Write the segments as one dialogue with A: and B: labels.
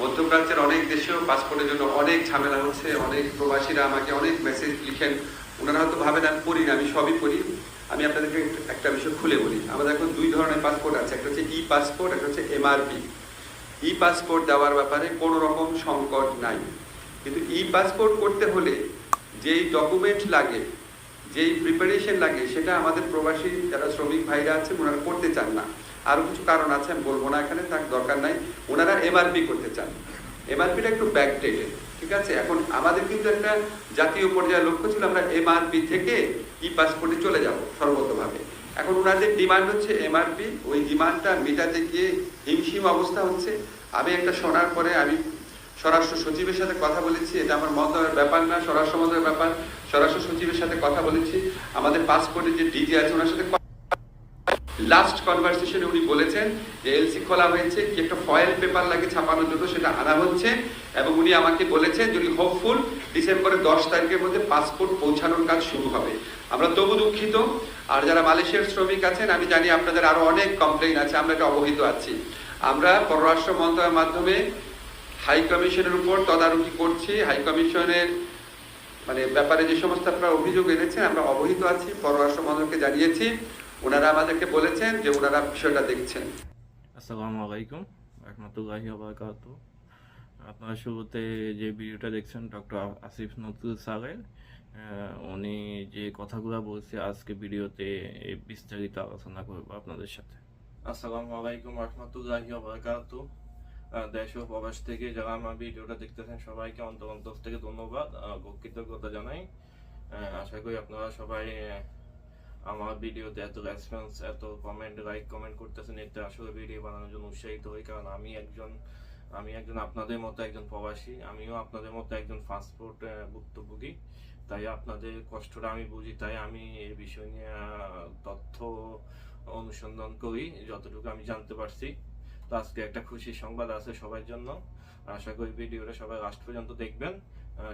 A: মধ্যপ্রাচ্যের অনেক দেশেও পাসপোর্টের জন্য অনেক ঝামেলা হচ্ছে, অনেক প্রবাসীরা আমাকে অনেক মেসেজ লিখেন। ওনারা হয়তো ভাবেন, আমি পড়ি না, আমি সবই পড়ি। আমি আপনাদেরকে একটা বিষয় খুলে বলি। আমাদের এখন দুই ধরনের পাসপোর্ট আছে, একটা হচ্ছে ই পাসপোর্ট একটা হচ্ছে এমআরপি ই পাসপোর্ট দেওয়ার ব্যাপারে কোনো রকম সংকট নাই। কিন্তু ই পাসপোর্ট করতে হলে যেই ডকুমেন্ট লাগে, যেই প্রিপারেশন লাগে, সেটা আমাদের প্রবাসী, যারা শ্রমিক ভাইরা আছে ওনারা করতে চান না। আরও কিছু কারণ আছে, আমি বলব না এখানে, তার দরকার নাই। ওনারা এমআরপি করতে চান। এমআরপিটা একটু ব্যাকডেটেড ঠিক আছে? এখন আমাদের কিন্তু একটা জাতীয় পর্যায়ের লক্ষ্য ছিল, আমরা এমআরপি থেকে ই পাসপোর্টে চলে যাব, সর্বতভাবে। এখন ওনাদের ডিমান্ড হচ্ছে এমআরপি ওই ডিমান্ডটা মেটাতে গিয়ে হিমশিম অবস্থা হচ্ছে। আমি একটা শোনার পরে আমি স্বরাষ্ট্র সচিবের সাথে কথা বলেছি, এটা আমার মন্ত্রণালয়ের ব্যাপার না, স্বরাষ্ট্র মন্ত্রণালয়ের ব্যাপার। স্বরাষ্ট্র সচিবের সাথে কথা বলেছি। আমাদের পাসপোর্টের যে ডিজি আছে, ওনার সাথে লাস্ট কনভারসেশনে উনি বলেছেন যে এলসি খোলা হয়েছে, কি একটা ফয়েল পেপার লাগে ছাপানোর জন্য সেটা আনা হচ্ছে। এবং উনি আমাকে বলেছেন যদি হোপফুল ডিসেম্বরের দশ তারিখের মধ্যে পাসপোর্ট পৌঁছানোর কাজ শুরু হবে। আমরা তবু দুঃখিত। আর যারা মালয়েশিয়ার শ্রমিক আছেন, আমি জানি আপনাদের আরও অনেক কমপ্লেইন আছে, আমরা এটা অবহিত আছি। আমরা পররাষ্ট্র মন্ত্রণালয়ের মাধ্যমে হাই কমিশনের উপর তদারকি করছি। হাই কমিশনের মানে ব্যাপারে যে সমস্ত আপনারা অভিযোগ এনেছেন, আমরা অবহিত আছি, পররাষ্ট্র মন্ত্রণালয়কে জানিয়েছি। ওনারা আমাদেরকে বলেছেন যে ওনারা বিষয়টা দেখছেন।
B: আসসালামু আলাইকুম রহমতুল্লাহি বারকাত। আপনারা শুরুতে যে ভিডিওটা দেখছেন ডক্টর আসিফ নজরুল স্যারের উনি যে কথাগুলো বলছে আজকে ভিডিওতে বিস্তারিত আলোচনা করব আপনাদের সাথে। আসসালামু আলাইকুম রহমতুল্লাহি বারকাত। দেশ ও প্রবাস থেকে যারা আমার ভিডিওটা দেখতেছেন সবাইকে অন্তর অন্তর থেকে ধন্যবাদ কৃতজ্ঞতা জানাই। আশা করি আপনারা সবাই আমার ভিডিওতে এত রেসপন্স এত কমেন্ট লাইক কমেন্ট করতেছেন, এতে আসলে ভিডিও বানানোর জন্য উৎসাহিত হই। কারণ আমি একজন আমি একজন আপনাদের মতো একজন প্রবাসী, আমিও আপনাদের মতো একজন পাসপোর্ট ভুক্তভোগী। তাই আপনাদের কষ্টটা আমি বুঝি, তাই আমি এই বিষয় নিয়ে তথ্য অনুসন্ধান করি, যতটুকু আমি জানতে পারছি। তো আজকে একটা খুশির সংবাদ আছে সবার জন্য। আশা করি ভিডিওটা সবাই লাস্ট পর্যন্ত দেখবেন।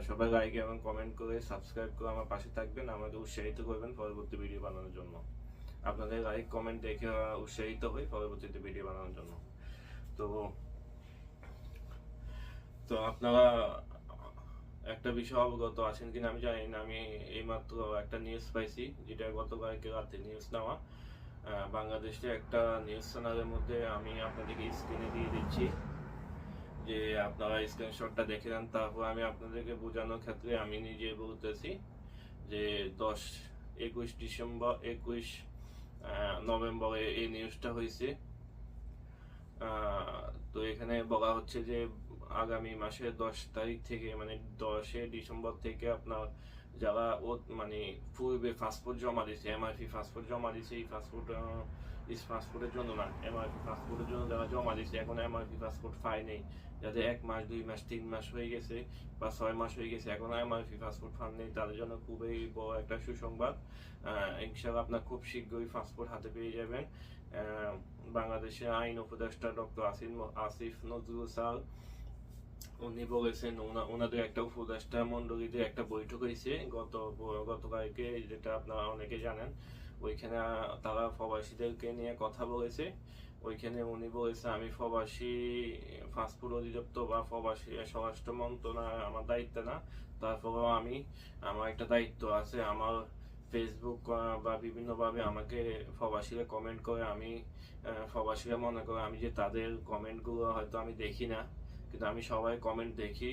B: সবাই লাইক এবং কমেন্ট করে সাবস্ক্রাইব করে আমার পাশে থাকবেন। আমাকে উৎসাহিত করবেন পরবর্তী ভিডিও বানানোর জন্য। আপনাদের লাইক কমেন্ট দেখে উৎসাহিত হই পরবর্তীতে ভিডিও বানানোর জন্য। তো তো আপনারা একটা বিষয় অবগত আছেন কিনা আমি জানি না। আমি এইমাত্র একটা নিউজ পাইছি, যেটা গত গতকালকে রাতে নিউজ নেওয়া। বাংলাদেশে একটা নিউজ চ্যানেলের মধ্যে আমি আপনাদেরকে স্ক্রিনে দিয়ে দিচ্ছি। যে আপনারা স্ক্রিনশটটা দেখে নেন, তারপর আমি আপনাদেরকে বোঝানোর ক্ষেত্রে আমি নিজে বলতেছি যে দশ একুশ ডিসেম্বর, একুশ নভেম্বরে এই নিউজটা হয়েছে। তো এখানে বলা হচ্ছে যে আগামী মাসের দশ তারিখ থেকে মানে দশে ডিসেম্বর থেকে আপনার যারা ও মানে পূর্বে পাসপোর্ট জমা দিয়েছে এমআরপি পাসপোর্ট জমা দিয়েছে, এই পাসপোর্ট পাসপোর্টের জন্য না এমআরপি পাসপোর্টের জন্য যারা জমা দিয়েছে, এখন এমআরপি পাসপোর্ট পায় নেই। যাদের এক মাস, দুই মাস, তিন মাস হয়ে গেছে বা ছয় মাস হয়ে গেছে। এখন এমআরপি পাসপোর্ট ফান্ড নেই, তাদের জন্য খুবই বড় একটা সুসংবাদ। ইনশাআল্লাহ আপনার খুব শীঘ্রই পাসপোর্ট হাতে পেয়ে যাবেন। বাংলাদেশের আইন উপদেষ্টা ডক্টর আসিফ আসিফ নজরুল স্যার, উনি বলেছেন ওনাদের একটা উপদেষ্টা মন্ডলীদের একটা বৈঠক হয়েছে। গত গতকালকে, যেটা আপনারা অনেকে জানেন ওইখানে তারা প্রবাসীদেরকে নিয়ে কথা বলেছে। ওইখানে উনি বলেছে, আমি প্রবাসী পাসপোর্ট অধিদপ্তর বা প্রবাসী স্বরাষ্ট্র মন্ত্রণালয় আমার দায়িত্ব না। তারপরেও আমি, আমার একটা দায়িত্ব আছে। আমার ফেসবুক বা বিভিন্নভাবে আমাকে প্রবাসীরা কমেন্ট করে। আমি প্রবাসীরা মনে করে আমি যে তাদের কমেন্টগুলো হয়তো আমি দেখি না। কিন্তু আমি সবাই কমেন্ট দেখি।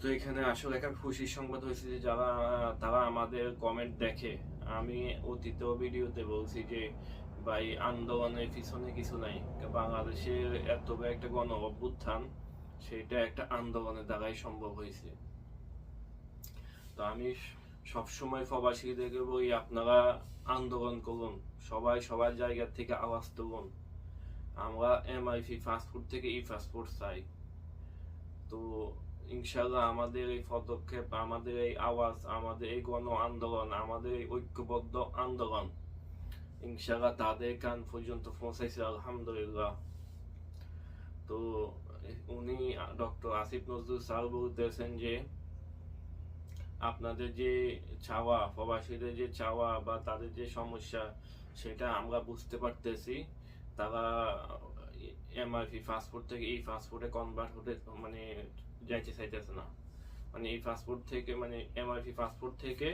B: তো এখানে আসলে একটা খুশির সংবাদ হয়েছে যে যারা, তারা আমাদের কমেন্ট দেখে। আমি অতীত ভিডিওতে বলছি যে, ভাই, আন্দোলনের পিছনে কিছু নাই। বাংলাদেশের এত একটা গণ অভ্যুত্থান সেটা একটা আন্দোলনের দ্বারাই সম্ভব হয়েছে। তো আমি সবসময় প্রবাসীদেরকে বলি, আপনারা আন্দোলন করুন। সবাই সবার জায়গা থেকে আওয়াজ তুলুন। আমরা এমআইপি, ফাস্টফুড থেকে ই ফাস্টফুড চাই। তো ইনশাল্লাহ আমাদের এই পদক্ষেপ, আমাদের এই আওয়াজ, আমাদের এই গণ আন্দোলন, আমাদের এই ঐক্যবদ্ধ আন্দোলন ইনশাল্লাহ তাদের কান পর্যন্ত পৌঁছাইছে, আলহামদুলিল্লাহ। তো উনি ডক্টর আসিফ নজরুল স্যার বলতেছেন যে, আপনাদের যে চাওয়া, প্রবাসীদের যে চাওয়া বা তাদের যে সমস্যা, সেটা আমরা বুঝতে পারতেছি। তারা এমআরপি পাসপোর্ট থেকে এই পাসপোর্টে কনভার্ট হতে মানে যাইতে চাইতেছে না। মানে এই পাসপোর্ট থেকে মানে এমআরপি পাসপোর্ট থেকে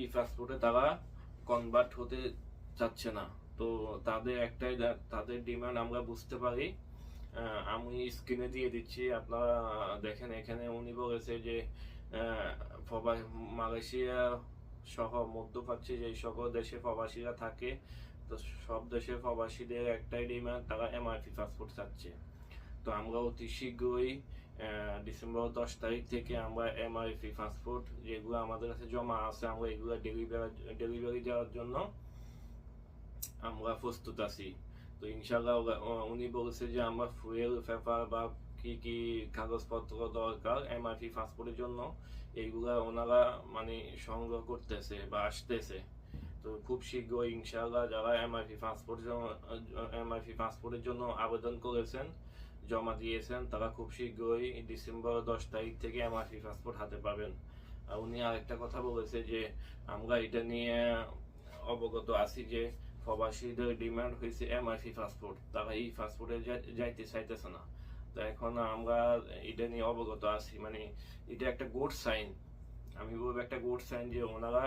B: এই পাসপোর্টে তারা কনভার্ট হতে চাচ্ছে না। তো তাদের একটাই তাদের ডিমান্ড আমরা বুঝতে পারি। আমি স্ক্রিনে দিয়ে দিচ্ছি, আপনারা দেখেন এখানে উনি বলেছে যে মালয়েশিয়া সহ মধ্যপ্রাচ্যে যে সকল দেশে প্রবাসীরা থাকে, তো সব দেশের প্রবাসীদের একটাই ডিমান্ড তারা এমআরপি পাসপোর্ট চাচ্ছে। তো আমরা অতি শীঘ্রই ডিসেম্বর দশ তারিখ থেকে আমরা এমআরপি পাসপোর্ট যেগুলো আমাদের কাছে জমা আছে, আমরা এগুলো ডেলিভারি ডেলিভারি দেওয়ার জন্য আমরা প্রস্তুত আছি। তো ইনশাল্লাহ উনি বলেছে যে আমরা ফুয়েল পেপার বা কি কি কাগজপত্র দরকার এমআরপি পাসপোর্টের জন্য এইগুলা ওনারা মানে সংগ্রহ করতেছে বা আসতেছে। তো খুব শীঘ্রই ইনশাল্লাহ যারা এমআরপি পাসপোর্ট এমআরপি পাসপোর্টের জন্য আবেদন করেছেন জমা দিয়েছেন, তারা খুব শীঘ্রই ডিসেম্বর দশ তারিখ থেকে এমআরপি পাসপোর্ট হাতে পাবেন। উনি আরেকটা কথা বলেছে যে, আমরা এটা নিয়ে অবগত আছি যে, প্রবাসীদের ডিমান্ড হয়েছে এমআরপি পাসপোর্ট। তারা এই পাসপোর্টে যাইতে চাইতেছে না। তো এখন আমরা এটা নিয়ে অবগত আছি। মানে এটা একটা গুড সাইন আমি বলব একটা গুড সাইন যে, ওনারা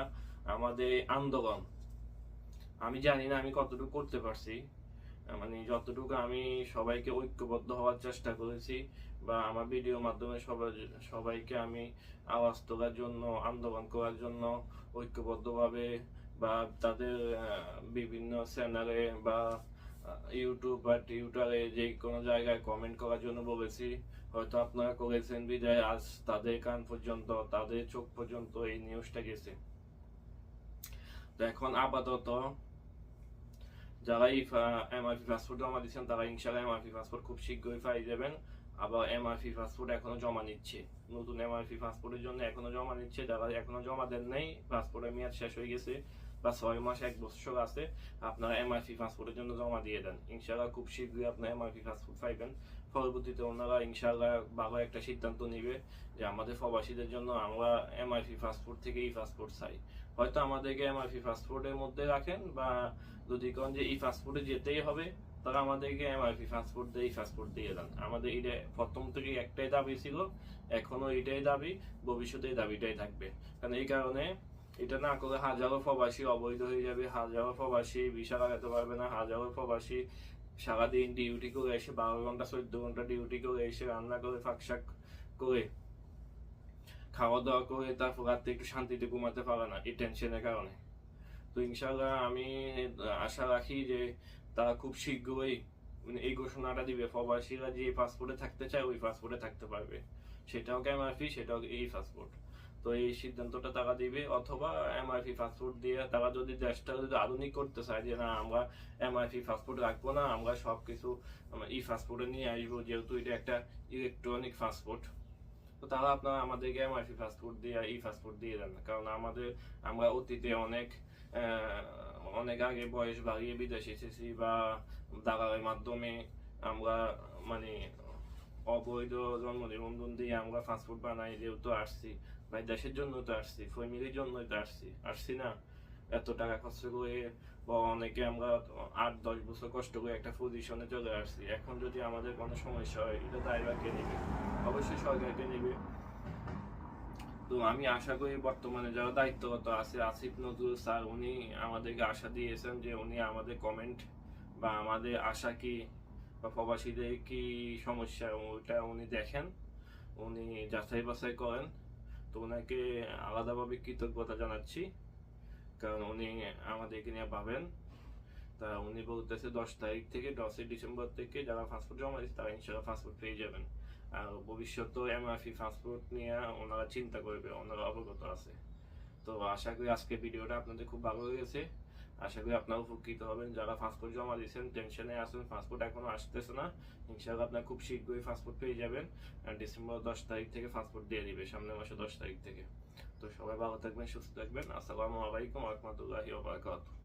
B: আমাদের আন্দোলন। আমি জানি না আমি কতটুকু করতে পারছি। মানে যতটুকু আমি সবাইকে ঐক্যবদ্ধ হওয়ার চেষ্টা করেছি বা আমার ভিডিওর মাধ্যমে সবাই, সবাইকে আমি আওয়াজ তোলার জন্য, আন্দোলন করার জন্য ঐক্যবদ্ধভাবে বা তাদের বিভিন্ন চ্যানেলে বা ইউটিউব বা টুইটারে যে কোনো জায়গায় কমেন্ট করার জন্য বলেছি। হয়তো আপনারা করেছেন বিদায়, আজ তাদের কান পর্যন্ত, তাদের চোখ পর্যন্ত এই নিউজটা গেছে। তো এখন আপাতত যারা এই এমআরপি পাসপোর্ট জমা দিচ্ছেন তারা ইনশাল্লাহ এমআরপি পাসপোর্ট খুব শীঘ্রই পাই যাবেন আবার এমআরপি পাসপোর্ট এখনও জমা নিচ্ছে। নতুন এমআরপি পাসপোর্টের জন্য এখনও জমা নিচ্ছে। যারা এখনও জমা দেন নাই পাসপোর্টের মেয়াদ শেষ হয়ে গেছে। বা ছয় মাস, এক বছর আছে, আপনারা এমআরপি পাসপোর্টের জন্য জমা দিয়ে দেন। ইনশাল্লাহ খুব শীঘ্রই আপনারা এমআরপি পাসপোর্ট পাইবেন। পরবর্তীতে ওনারা ইনশাল্লাহ ভালো একটা সিদ্ধান্ত নিবে যে আমাদের প্রবাসীদের জন্য আমরা এমআরপি পাসপোর্ট থেকে এই পাসপোর্ট চাই। হয়তো আমাদেরকে এমআরপি পাসপোর্টের মধ্যে রাখেন বা যদি কোন যে এই পাসপোর্টে যেতেই হবে, তারা আমাদেরকে এমআরপি পাসপোর্ট দিয়ে এই পাসপোর্ট দিয়ে দেন। আমাদের এটা প্রথম থেকে একটাই দাবি ছিল, এখনও এটাই দাবি, ভবিষ্যতে এই দাবিটাই থাকবে। কারণ এই কারণে এটা না করে হাজারো প্রবাসী অবৈধ হয়ে যাবে, হাজারো প্রবাসী ভিসা লাগাতে পারবে না, হাজারো প্রবাসী সারাদিন ডিউটি করে এসে বারো ঘণ্টা, চোদ্দ ঘণ্টা ডিউটি করে এসে রান্না করে ফাঁকশাক করে খাওয়া দাওয়া করে তারপর রাত্রে একটু শান্তিতে ঘুমাতে পারে না এই টেনশনের কারণে। তো ইনশাল্লাহ আমি আশা রাখি যে তারা খুব শীঘ্রই মানে এই ঘোষণাটা দিবে, প্রবাসীরা যে পাসপোর্টে থাকতে চায় ওই পাসপোর্টে থাকতে পারবে। সেটাও এমআরপি সেটাও এই পাসপোর্ট তো এই সিদ্ধান্তটা তারা দিবে, অথবা এমআরপি পাসপোর্ট দিয়ে তারা যদি দেশটা যদি আধুনিক করতে চায় যে না, আমরা এমআরপি পাসপোর্ট রাখব না, আমরা সবকিছু ই পাসপোর্টে নিয়ে আসব, যেহেতু এটা একটা ইলেকট্রনিক পাসপোর্ট তো তারা আপনারা আমাদেরকে এমআরপি পাসপোর্ট দিয়ে, ই পাসপোর্ট দিয়ে দেন। কারণ আমাদের, আমরা অতীতে অনেক অনেক আগে বয়স বাড়িয়ে বিদেশে এসেছি বা দালালের মাধ্যমে আমরা মানে অবৈধ জন্ম নিবন্ধন দিয়ে আমরা পাসপোর্ট বানাই, যেহেতু আসছি। ভাই, দেশের জন্য তো আসছি, ফ্যামিলির জন্যই তো আসছি। আসছি না। এত টাকা খরচ করে বা অনেকে আমরা আট, দশ বছর কষ্ট করে একটা পজিশনে চলে আসছি। এখন যদি আমাদের কোনো সমস্যা হয়, এটা দায়ভার কে নেবে। অবশ্যই সরকারকে নেবে। তো আমি আশা করি বর্তমানে যারা দায়িত্বগত আছে, আসিফ নজরুল স্যার, উনি আমাদেরকে আশা দিয়েছেন যে উনি আমাদের কমেন্ট বা আমাদের আশা কি বা প্রবাসীদের কি সমস্যা, ওটা উনি দেখেন, উনি যাচাই বাছাই করেন। তো ওনাকে আলাদাভাবে কৃতজ্ঞতা জানাচ্ছি। কারণ উনি আমাদেরকে নিয়ে ভাবেন। তা উনি বলতেছে দশ তারিখ থেকে, দশই ডিসেম্বর থেকে যারা পাসপোর্ট জমা দিচ্ছে তারা ইনশাল্লাহ পাসপোর্ট পেয়ে যাবেন। আর ভবিষ্যতেও এমআরপি পাসপোর্ট নিয়ে ওনারা চিন্তা করবে, ওনারা অবগত আছে। তো আশা করি আজকে ভিডিওটা আপনাদের খুব ভালো লেগেছে। আশা করি আপনারা উপকৃত হবেন। যারা পাসপোর্ট জমা দিয়েছেন টেনশনে আছেন পাসপোর্ট এখনও আসতেছে না। ইনশাআল্লাহ আপনার খুব শীঘ্রই পাসপোর্ট পেয়ে যাবেন। ডিসেম্বর দশ তারিখ থেকে পাসপোর্ট দিয়ে দিবে, সামনের মাসে দশ তারিখ থেকে। তো সবাই ভালো থাকবেন, সুস্থ থাকবেন। আসসালামু আলাইকুম রহমতুল্লাহি ওয়া বারাকাতুহু।